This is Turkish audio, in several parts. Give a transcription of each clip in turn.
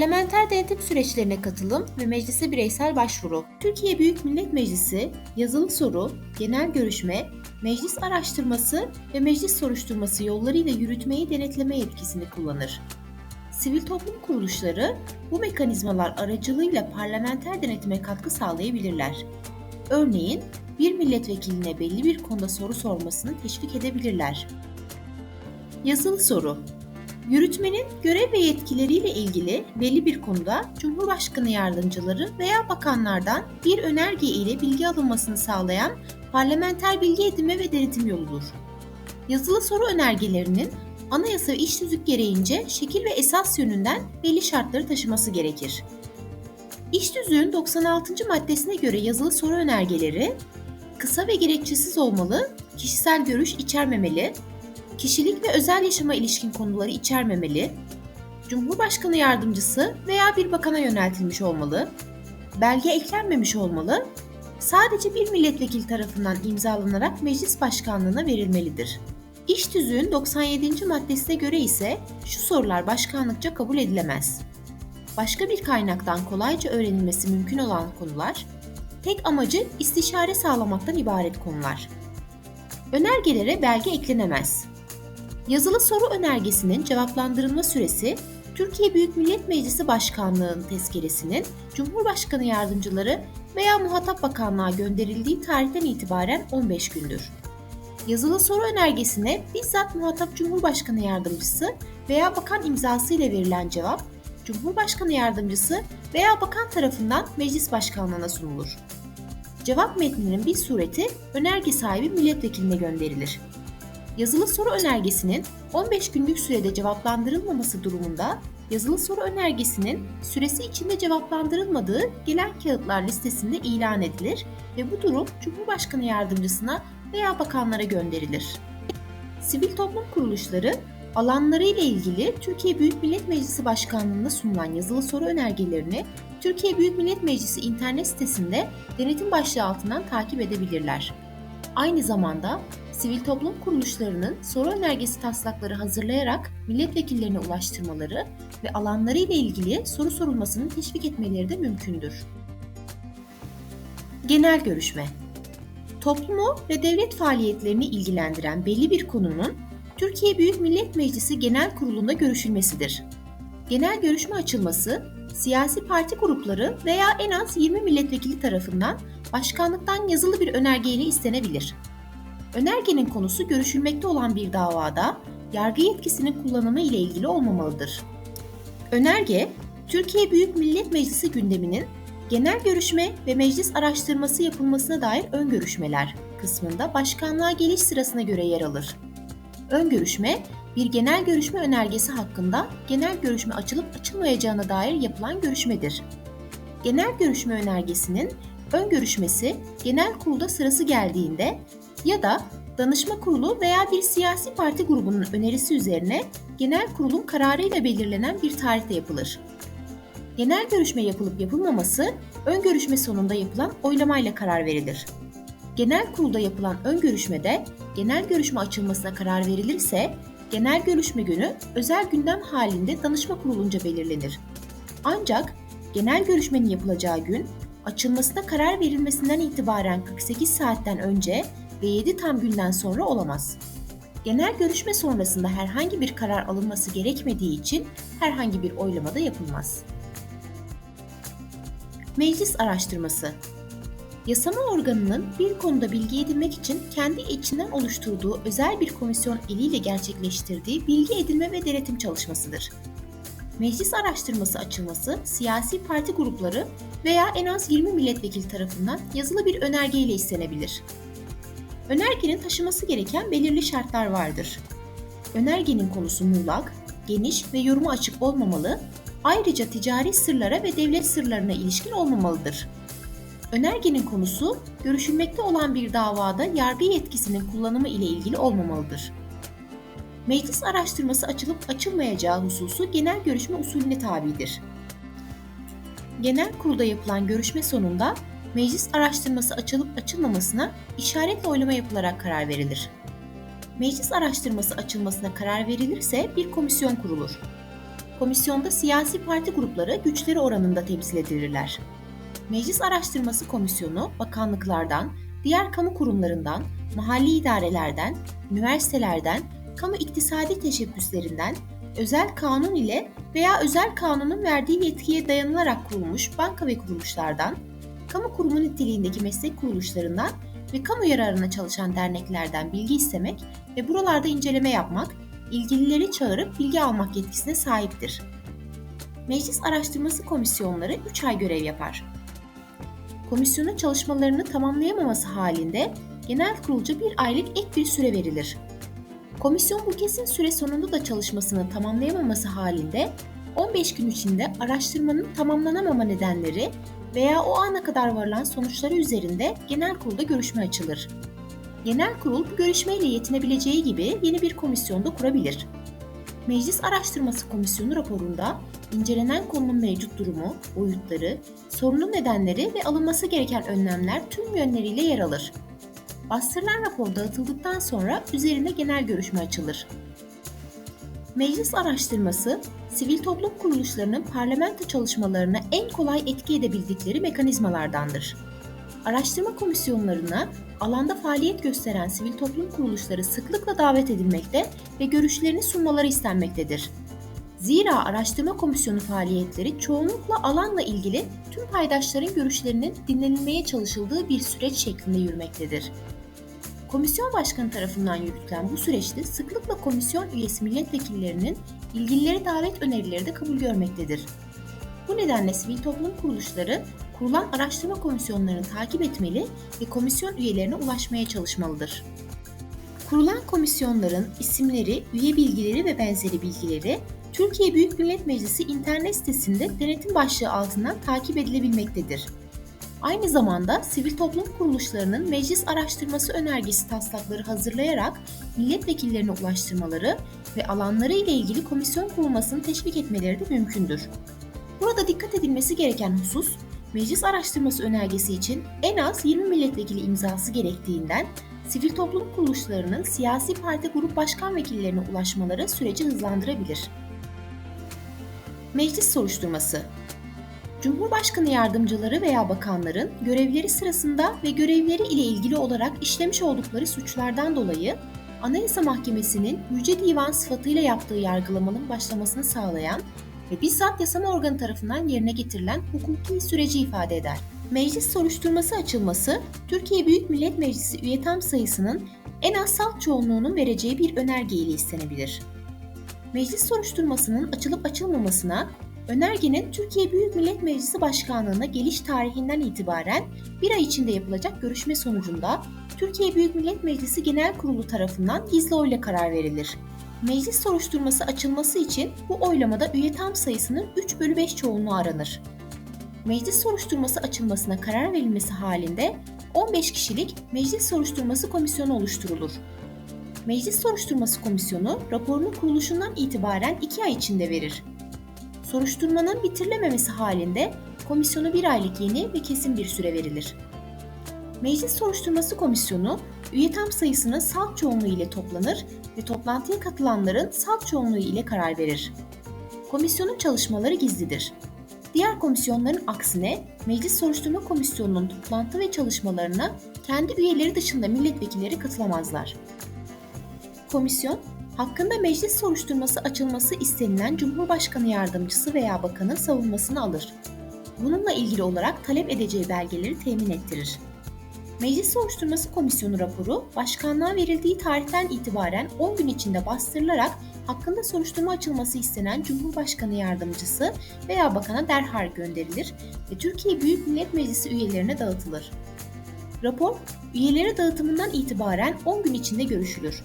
Parlamenter denetim süreçlerine katılım ve meclise bireysel başvuru. Türkiye Büyük Millet Meclisi yazılı soru, genel görüşme, meclis araştırması ve meclis soruşturması yollarıyla yürütmeyi denetleme yetkisini kullanır. Sivil toplum kuruluşları bu mekanizmalar aracılığıyla parlamenter denetime katkı sağlayabilirler. Örneğin bir milletvekiline belli bir konuda soru sormasını teşvik edebilirler. Yazılı soru Yürütmenin görev ve yetkileriyle ilgili belli bir konuda Cumhurbaşkanı yardımcıları veya bakanlardan bir önerge ile bilgi alınmasını sağlayan parlamenter bilgi edinme ve denetim yoludur. Yazılı soru önergelerinin anayasa ve iş gereğince şekil ve esas yönünden belli şartları taşıması gerekir. İş tüzüğün 96. maddesine göre yazılı soru önergeleri kısa ve gerekçesiz olmalı, kişisel görüş içermemeli, kişilik ve özel yaşama ilişkin konuları içermemeli, Cumhurbaşkanı yardımcısı veya bir bakana yöneltilmiş olmalı, belge eklenmemiş olmalı, sadece bir milletvekili tarafından imzalanarak meclis başkanlığına verilmelidir. İş tüzüğün 97. maddesine göre ise şu sorular başkanlıkça kabul edilemez. Başka bir kaynaktan kolayca öğrenilmesi mümkün olan konular, tek amacı istişare sağlamaktan ibaret konular. Önergelere belge eklenemez. Yazılı soru önergesinin cevaplandırılma süresi Türkiye Büyük Millet Meclisi Başkanlığı'nın tezkeresinin Cumhurbaşkanı yardımcıları veya muhatap bakanlığa gönderildiği tarihten itibaren 15 gündür. Yazılı soru önergesine bizzat muhatap Cumhurbaşkanı yardımcısı veya bakan imzası ile verilen cevap Cumhurbaşkanı yardımcısı veya bakan tarafından meclis başkanlığına sunulur. Cevap metninin bir sureti önerge sahibi milletvekiline gönderilir. Yazılı soru önergesinin 15 günlük sürede cevaplandırılmaması durumunda yazılı soru önergesinin süresi içinde cevaplandırılmadığı gelen kağıtlar listesinde ilan edilir ve bu durum Cumhurbaşkanı yardımcısına veya bakanlara gönderilir. Sivil toplum kuruluşları alanları ile ilgili Türkiye Büyük Millet Meclisi Başkanlığı'nda sunulan yazılı soru önergelerini Türkiye Büyük Millet Meclisi internet sitesinde denetim başlığı altından takip edebilirler. Aynı zamanda sivil toplum kuruluşlarının soru önergesi taslakları hazırlayarak milletvekillerine ulaştırmaları ve alanları ile ilgili soru sorulmasını teşvik etmeleri de mümkündür. Genel görüşme Toplumu ve devlet faaliyetlerini ilgilendiren belli bir konunun Türkiye Büyük Millet Meclisi Genel Kurulu'nda görüşülmesidir. Genel görüşme açılması, siyasi parti grupları veya en az 20 milletvekili tarafından başkanlıktan yazılı bir önergeyle istenebilir. Önergenin konusu görüşülmekte olan bir davada yargı yetkisinin kullanımı ile ilgili olmamalıdır. Önerge, Türkiye Büyük Millet Meclisi gündeminin genel görüşme ve meclis araştırması yapılmasına dair ön görüşmeler kısmında başkanlığa geliş sırasına göre yer alır. Ön görüşme, bir genel görüşme önergesi hakkında genel görüşme açılıp açılmayacağına dair yapılan görüşmedir. Genel görüşme önergesinin ön görüşmesi genel kurulda sırası geldiğinde ya da danışma kurulu veya bir siyasi parti grubunun önerisi üzerine genel kurulun kararıyla belirlenen bir tarihte yapılır. Genel görüşme yapılıp yapılmaması ön görüşme sonunda yapılan oylamayla karar verilir. Genel kurulda yapılan ön görüşmede genel görüşme açılmasına karar verilirse genel görüşme günü özel gündem halinde danışma kurulunca belirlenir. Ancak genel görüşmenin yapılacağı gün açılmasına karar verilmesinden itibaren 48 saatten önce ve 7 tam günden sonra olamaz. Genel görüşme sonrasında herhangi bir karar alınması gerekmediği için herhangi bir oylamada yapılmaz. Meclis araştırması Yasama organının bir konuda bilgi edinmek için kendi içinden oluşturduğu özel bir komisyon eliyle gerçekleştirdiği bilgi edinme ve denetim çalışmasıdır. Meclis araştırması açılması siyasi parti grupları veya en az 20 milletvekili tarafından yazılı bir önergeyle istenebilir. Önergenin taşıması gereken belirli şartlar vardır. Önergenin konusu muğlak, geniş ve yoruma açık olmamalı, ayrıca ticari sırlara ve devlet sırlarına ilişkin olmamalıdır. Önergenin konusu görüşülmekte olan bir davada yargı yetkisinin kullanımı ile ilgili olmamalıdır. Meclis araştırması açılıp açılmayacağı hususu genel görüşme usulüne tabidir. Genel kurulda yapılan görüşme sonunda meclis araştırması açılıp açılmamasına işaretle oylama yapılarak karar verilir. Meclis araştırması açılmasına karar verilirse bir komisyon kurulur. Komisyonda siyasi parti grupları güçleri oranında temsil edilirler. Meclis Araştırması Komisyonu bakanlıklardan, diğer kamu kurumlarından, mahalli idarelerden, üniversitelerden, kamu iktisadi teşebbüslerinden, özel kanun ile veya özel kanunun verdiği yetkiye dayanılarak kurulmuş banka ve kuruluşlardan, kamu kurumu niteliğindeki meslek kuruluşlarından ve kamu yararına çalışan derneklerden bilgi istemek ve buralarda inceleme yapmak, ilgilileri çağırıp bilgi almak yetkisine sahiptir. Meclis Araştırması Komisyonları 3 ay görev yapar. Komisyonun çalışmalarını tamamlayamaması halinde genel kurulca bir aylık ek bir süre verilir. Komisyon bu kesin süre sonunda da çalışmasını tamamlayamaması halinde 15 gün içinde araştırmanın tamamlanamama nedenleri veya o ana kadar varılan sonuçları üzerinde genel kurulda görüşme açılır. Genel kurul bu görüşmeyle yetinebileceği gibi yeni bir komisyon da kurabilir. Meclis Araştırması Komisyonu raporunda incelenen konunun mevcut durumu, boyutları, sorunun nedenleri ve alınması gereken önlemler tüm yönleriyle yer alır. Bastırılan rapor dağıtıldıktan sonra üzerinde genel görüşme açılır. Meclis araştırması, sivil toplum kuruluşlarının parlamento çalışmalarına en kolay etki edebildikleri mekanizmalardandır. Araştırma komisyonlarına alanda faaliyet gösteren sivil toplum kuruluşları sıklıkla davet edilmekte ve görüşlerini sunmaları istenmektedir. Zira araştırma komisyonu faaliyetleri çoğunlukla alanla ilgili tüm paydaşların görüşlerinin dinlenilmeye çalışıldığı bir süreç şeklinde yürümektedir. Komisyon başkanı tarafından yürütülen bu süreçte sıklıkla komisyon üyesi milletvekillerinin ilgilileri davet önerileri de kabul görmektedir. Bu nedenle sivil toplum kuruluşları kurulan araştırma komisyonlarını takip etmeli ve komisyon üyelerine ulaşmaya çalışmalıdır. Kurulan komisyonların isimleri, üye bilgileri ve benzeri bilgileri Türkiye Büyük Millet Meclisi internet sitesinde denetim başlığı altından takip edilebilmektedir. Aynı zamanda sivil toplum kuruluşlarının meclis araştırması önergesi taslakları hazırlayarak milletvekillerine ulaştırmaları ve alanları ile ilgili komisyon kurulmasını teşvik etmeleri de mümkündür. Burada dikkat edilmesi gereken husus, meclis araştırması önergesi için en az 20 milletvekili imzası gerektiğinden sivil toplum kuruluşlarının siyasi parti grup başkan vekillerine ulaşmaları süreci hızlandırabilir. Meclis soruşturması Cumhurbaşkanı yardımcıları veya bakanların görevleri sırasında ve görevleri ile ilgili olarak işlemiş oldukları suçlardan dolayı Anayasa Mahkemesi'nin Yüce Divan sıfatıyla yaptığı yargılamanın başlamasını sağlayan ve bizzat yasama organı tarafından yerine getirilen hukuki süreci ifade eder. Meclis soruşturması açılması, Türkiye Büyük Millet Meclisi üye tam sayısının en az salt çoğunluğunun vereceği bir önerge ile istenebilir. Meclis soruşturmasının açılıp açılmamasına Önergenin Türkiye Büyük Millet Meclisi Başkanlığı'na geliş tarihinden itibaren bir ay içinde yapılacak görüşme sonucunda Türkiye Büyük Millet Meclisi Genel Kurulu tarafından gizli oyla karar verilir. Meclis soruşturması açılması için bu oylamada üye tam sayısının 3 bölü 5 çoğunluğu aranır. Meclis soruşturması açılmasına karar verilmesi halinde 15 kişilik Meclis Soruşturması Komisyonu oluşturulur. Meclis Soruşturması Komisyonu raporunu kuruluşundan itibaren 2 ay içinde verir. Soruşturmanın bitirilememesi halinde komisyona bir aylık yeni ve kesin bir süre verilir. Meclis Soruşturması Komisyonu üye tam sayısının salt çoğunluğu ile toplanır ve toplantıya katılanların salt çoğunluğu ile karar verir. Komisyonun çalışmaları gizlidir. Diğer komisyonların aksine Meclis Soruşturma Komisyonu'nun toplantı ve çalışmalarına kendi üyeleri dışında milletvekilleri katılamazlar. Komisyon, hakkında meclis soruşturması açılması istenilen Cumhurbaşkanı yardımcısı veya bakanın savunmasını alır. Bununla ilgili olarak talep edeceği belgeleri temin ettirir. Meclis Soruşturması Komisyonu raporu başkanlığa verildiği tarihten itibaren 10 gün içinde bastırılarak hakkında soruşturma açılması istenen Cumhurbaşkanı yardımcısı veya bakana derhal gönderilir ve Türkiye Büyük Millet Meclisi üyelerine dağıtılır. Rapor, üyelere dağıtımından itibaren 10 gün içinde görüşülür.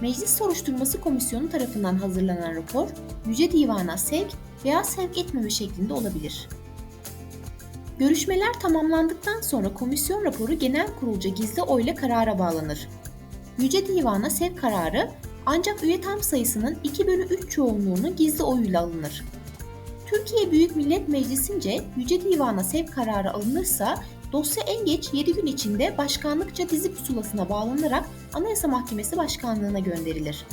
Meclis Soruşturması Komisyonu tarafından hazırlanan rapor, Yüce Divan'a sevk veya sevk etmeme şeklinde olabilir. Görüşmeler tamamlandıktan sonra komisyon raporu genel kurulca gizli oyla karara bağlanır. Yüce Divan'a sevk kararı ancak üye tam sayısının 2 bölü 3 çoğunluğunu gizli oyuyla alınır. Türkiye Büyük Millet Meclisi'nce Yüce Divan'a sevk kararı alınırsa dosya en geç 7 gün içinde başkanlıkça dizi pusulasına bağlanarak Anayasa Mahkemesi Başkanlığı'na gönderilir.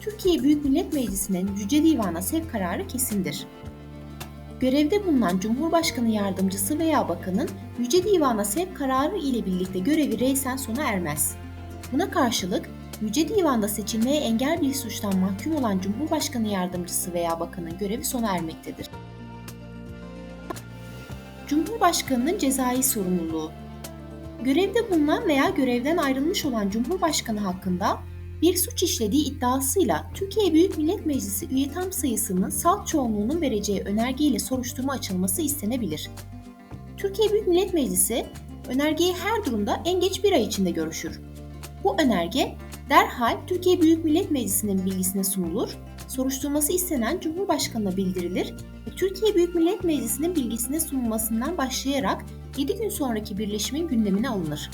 Türkiye Büyük Millet Meclisi'nin Yüce Divan'a sevk kararı kesindir. Görevde bulunan Cumhurbaşkanı Yardımcısı veya Bakanın Yüce Divan'a sevk kararı ile birlikte görevi reysen sona ermez. Buna karşılık Yüce Divan'da seçilmeye engel bir suçtan mahkum olan Cumhurbaşkanı Yardımcısı veya Bakanın görevi sona ermektedir. Cumhurbaşkanının cezai sorumluluğu Görevde bulunan veya görevden ayrılmış olan Cumhurbaşkanı hakkında bir suç işlediği iddiasıyla Türkiye Büyük Millet Meclisi üye tam sayısının salt çoğunluğunun vereceği önergeyle soruşturma açılması istenebilir. Türkiye Büyük Millet Meclisi önergeyi her durumda en geç bir ay içinde görüşür. Bu önerge derhal Türkiye Büyük Millet Meclisi'nin bilgisine sunulur, soruşturması istenen Cumhurbaşkanı'na bildirilir ve Türkiye Büyük Millet Meclisi'nin bilgisine sunulmasından başlayarak 7 gün sonraki birleşimin gündemine alınır.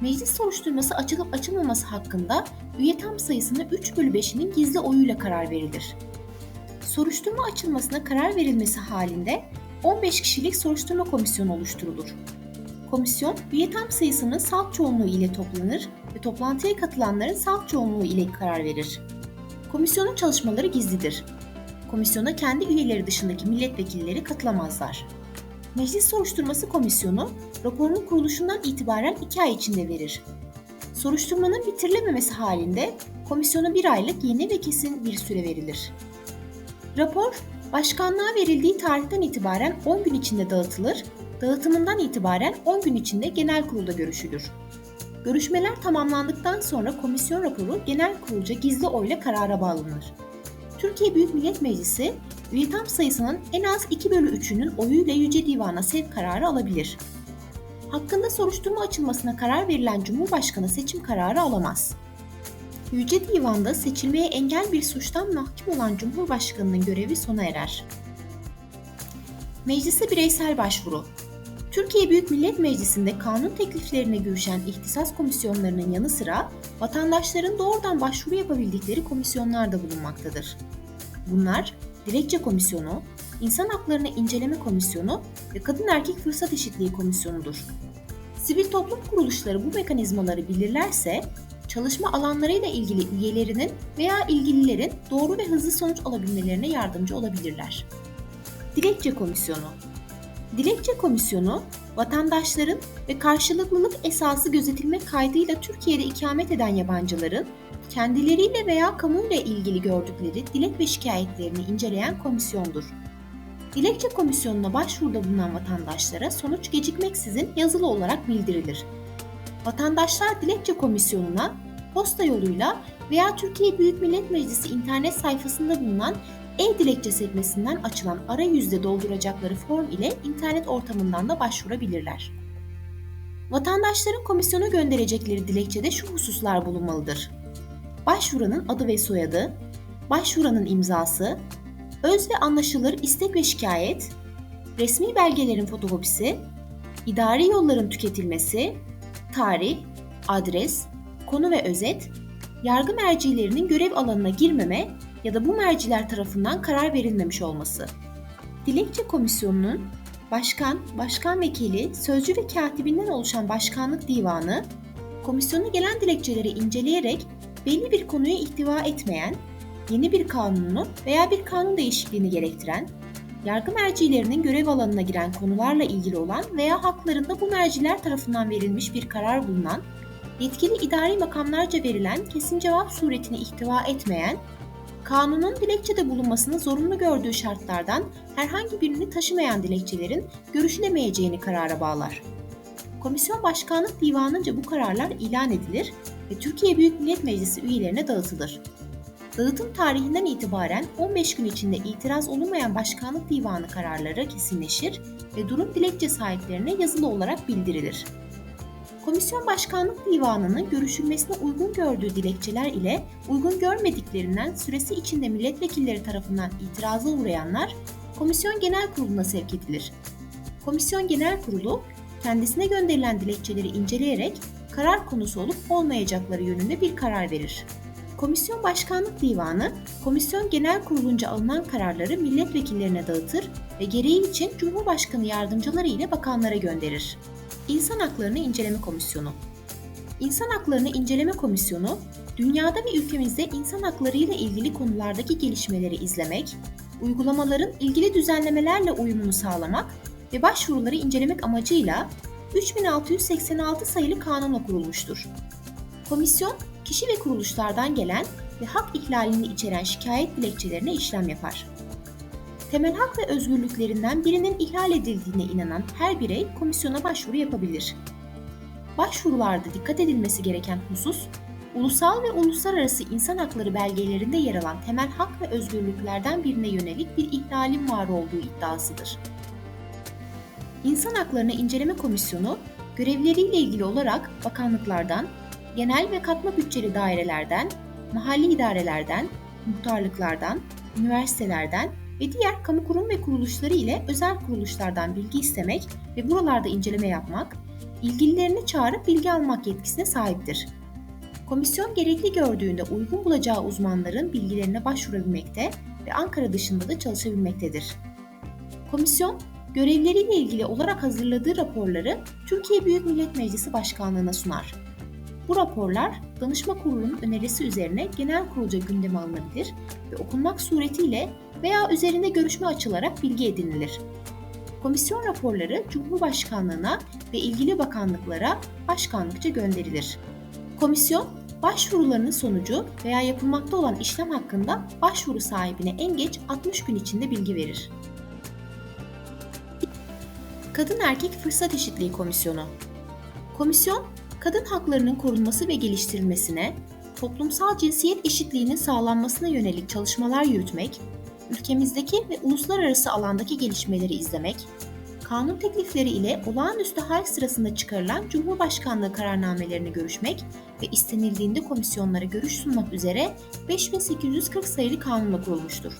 Meclis soruşturması açılıp açılmaması hakkında üye tam sayısının 3 bölü 5'inin gizli oyuyla karar verilir. Soruşturma açılmasına karar verilmesi halinde 15 kişilik soruşturma komisyonu oluşturulur. Komisyon, üye tam sayısının salt çoğunluğu ile toplanır ve toplantıya katılanların salt çoğunluğu ile karar verir. Komisyonun çalışmaları gizlidir. Komisyona kendi üyeleri dışındaki milletvekilleri katılamazlar. Meclis Soruşturması Komisyonu raporunun kuruluşundan itibaren 2 ay içinde verir. Soruşturmanın bitirilememesi halinde komisyona bir aylık yeni ve kesin bir süre verilir. Rapor, başkanlığa verildiği tarihten itibaren 10 gün içinde dağıtılır, dağıtımından itibaren 10 gün içinde genel kurulda görüşülür. Görüşmeler tamamlandıktan sonra komisyon raporu genel kurulca gizli oyla karara bağlanır. Türkiye Büyük Millet Meclisi, üye tam sayısının en az 2 bölü 3'ünün oyuyla Yüce Divan'a sevk kararı alabilir. Hakkında soruşturma açılmasına karar verilen Cumhurbaşkanı seçim kararı alamaz. Yüce Divan'da seçilmeye engel bir suçtan mahkum olan Cumhurbaşkanı'nın görevi sona erer. Meclise bireysel başvuru Türkiye Büyük Millet Meclisi'nde kanun tekliflerine görüşen ihtisas komisyonlarının yanı sıra vatandaşların doğrudan başvuru yapabildikleri komisyonlar da bulunmaktadır. Bunlar Dilekçe Komisyonu, İnsan Haklarını İnceleme Komisyonu ve Kadın Erkek Fırsat Eşitliği Komisyonu'dur. Sivil toplum kuruluşları bu mekanizmaları bilirlerse, çalışma alanlarıyla ilgili üyelerinin veya ilgililerin doğru ve hızlı sonuç alabilmelerine yardımcı olabilirler. Dilekçe Komisyonu Dilekçe Komisyonu, vatandaşların ve karşılıklılık esası gözetilmek kaydıyla Türkiye'de ikamet eden yabancıların kendileriyle veya kamuyla ilgili gördükleri dilek ve şikayetlerini inceleyen komisyondur. Dilekçe komisyonuna başvuruda bulunan vatandaşlara sonuç gecikmeksizin yazılı olarak bildirilir. Vatandaşlar dilekçe komisyonuna posta yoluyla veya Türkiye Büyük Millet Meclisi internet sayfasında bulunan e-dilekçe sekmesinden açılan arayüzde dolduracakları form ile internet ortamından da başvurabilirler. Vatandaşların komisyona gönderecekleri dilekçede şu hususlar bulunmalıdır. Başvuranın adı ve soyadı, başvuranın imzası, öz ve anlaşılır istek ve şikayet, resmi belgelerin fotokopisi, idari yolların tüketilmesi, tarih, adres, konu ve özet, yargı mercilerinin görev alanına girmeme ya da bu merciler tarafından karar verilmemiş olması. Dilekçe komisyonunun başkan, başkan vekili, sözcü ve katibinden oluşan başkanlık divanı, komisyona gelen dilekçeleri inceleyerek belli bir konuyu ihtiva etmeyen, yeni bir kanunu veya bir kanun değişikliğini gerektiren, yargı mercilerinin görev alanına giren konularla ilgili olan veya haklarında bu merciler tarafından verilmiş bir karar bulunan, yetkili idari makamlarca verilen kesin cevap suretini ihtiva etmeyen kanunun dilekçede bulunmasını zorunlu gördüğü şartlardan herhangi birini taşımayan dilekçelerin görüşülemeyeceğini karara bağlar. Komisyon Başkanlık Divanı'nca bu kararlar ilan edilir ve Türkiye Büyük Millet Meclisi üyelerine dağıtılır. Dağıtım tarihinden itibaren 15 gün içinde itiraz olunmayan Başkanlık Divanı kararları kesinleşir ve durum dilekçe sahiplerine yazılı olarak bildirilir. Komisyon Başkanlık Divanı'nın görüşülmesine uygun gördüğü dilekçeler ile uygun görmediklerinden süresi içinde milletvekilleri tarafından itiraza uğrayanlar Komisyon Genel Kurulu'na sevk edilir. Komisyon Genel Kurulu kendisine gönderilen dilekçeleri inceleyerek karar konusu olup olmayacakları yönünde bir karar verir. Komisyon Başkanlık Divanı, Komisyon Genel Kurulunca alınan kararları milletvekillerine dağıtır ve gereği için Cumhurbaşkanı yardımcıları ile bakanlara gönderir. İnsan Haklarını İnceleme Komisyonu İnsan Haklarını İnceleme Komisyonu, Dünyada ve ülkemizde insan hakları ile ilgili konulardaki gelişmeleri izlemek, uygulamaların ilgili düzenlemelerle uyumunu sağlamak ve başvuruları incelemek amacıyla 3686 sayılı kanunla kurulmuştur. Komisyon, kişi ve kuruluşlardan gelen ve hak ihlalini içeren şikayet dilekçelerine işlem yapar. Temel hak ve özgürlüklerinden birinin ihlal edildiğine inanan her birey komisyona başvuru yapabilir. Başvurularda dikkat edilmesi gereken husus, ulusal ve uluslararası insan hakları belgelerinde yer alan temel hak ve özgürlüklerden birine yönelik bir ihlalin var olduğu iddiasıdır. İnsan Haklarını İnceleme Komisyonu, görevleriyle ilgili olarak bakanlıklardan, genel ve katma bütçeli dairelerden, mahalli idarelerden, muhtarlıklardan, üniversitelerden ve diğer kamu kurum ve kuruluşları ile özel kuruluşlardan bilgi istemek ve buralarda inceleme yapmak, ilgililerini çağırıp bilgi almak yetkisine sahiptir. Komisyon gerekli gördüğünde uygun bulacağı uzmanların bilgilerine başvurabilmekte ve Ankara dışında da çalışabilmektedir. Komisyon, görevleriyle ilgili olarak hazırladığı raporları Türkiye Büyük Millet Meclisi Başkanlığı'na sunar. Bu raporlar danışma kurulunun önerisi üzerine genel kurulca gündeme alınabilir ve okunmak suretiyle veya üzerinde görüşme açılarak bilgi edinilir. Komisyon raporları Cumhurbaşkanlığına ve ilgili bakanlıklara başkanlıkça gönderilir. Komisyon, başvurularının sonucu veya yapılmakta olan işlem hakkında başvuru sahibine en geç 60 gün içinde bilgi verir. Kadın Erkek Fırsat Eşitliği Komisyonu Komisyon, kadın haklarının korunması ve geliştirilmesine, toplumsal cinsiyet eşitliğinin sağlanmasına yönelik çalışmalar yürütmek, ülkemizdeki ve uluslararası alandaki gelişmeleri izlemek, kanun teklifleri ile olağanüstü hal sırasında çıkarılan Cumhurbaşkanlığı kararnamelerini görüşmek ve istenildiğinde komisyonlara görüş sunmak üzere 5840 sayılı kanunla kurulmuştur.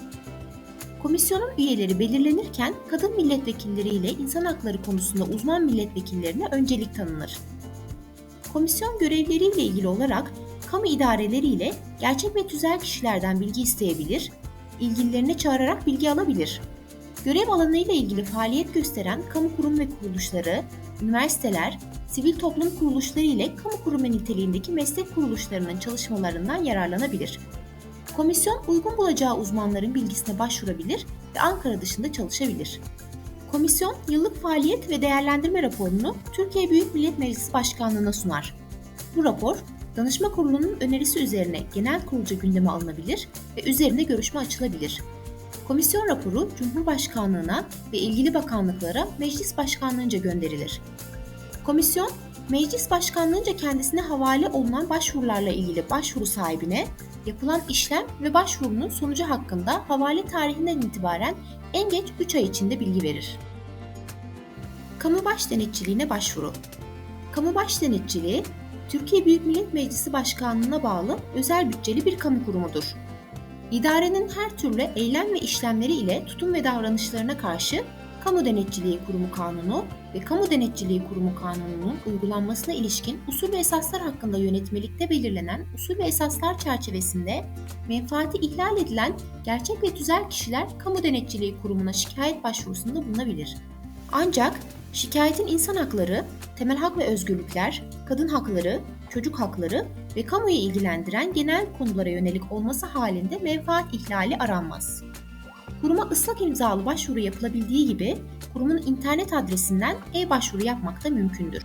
Komisyonun üyeleri belirlenirken kadın milletvekilleri ile insan hakları konusunda uzman milletvekillerine öncelik tanınır. Komisyon görevleriyle ilgili olarak kamu idareleri ile gerçek ve tüzel kişilerden bilgi isteyebilir, ilgililerini çağırarak bilgi alabilir. Görev alanı ile ilgili faaliyet gösteren kamu kurum ve kuruluşları, üniversiteler, sivil toplum kuruluşları ile kamu kurumu niteliğindeki meslek kuruluşlarının çalışmalarından yararlanabilir. Komisyon uygun bulacağı uzmanların bilgisine başvurabilir ve Ankara dışında çalışabilir. Komisyon yıllık faaliyet ve değerlendirme raporunu Türkiye Büyük Millet Meclisi Başkanlığı'na sunar. Bu rapor, danışma kurulunun önerisi üzerine genel kurulca gündeme alınabilir ve üzerine görüşme açılabilir. Komisyon raporu Cumhurbaşkanlığına ve ilgili bakanlıklara meclis başkanlığınca gönderilir. Komisyon, meclis başkanlığınca kendisine havale olunan başvurularla ilgili başvuru sahibine yapılan işlem ve başvurunun sonucu hakkında havale tarihinden itibaren en geç 3 ay içinde bilgi verir. Kamu baş denetçiliğine başvuru. Kamu baş denetçiliği, Türkiye Büyük Millet Meclisi Başkanlığı'na bağlı özel bütçeli bir kamu kurumudur. İdarenin her türlü eylem ve işlemleri ile tutum ve davranışlarına karşı Kamu Denetçiliği Kurumu Kanunu ve Kamu Denetçiliği Kurumu Kanunu'nun uygulanmasına ilişkin usul ve esaslar hakkında yönetmelikte belirlenen usul ve esaslar çerçevesinde menfaati ihlal edilen gerçek ve tüzel kişiler Kamu Denetçiliği Kurumu'na şikayet başvurusunda bulunabilir. Ancak şikayetin insan hakları, temel hak ve özgürlükler, kadın hakları, çocuk hakları ve kamuyu ilgilendiren genel konulara yönelik olması halinde menfaat ihlali aranmaz. Kuruma ıslak imzalı başvuru yapılabildiği gibi kurumun internet adresinden e-başvuru yapmak da mümkündür.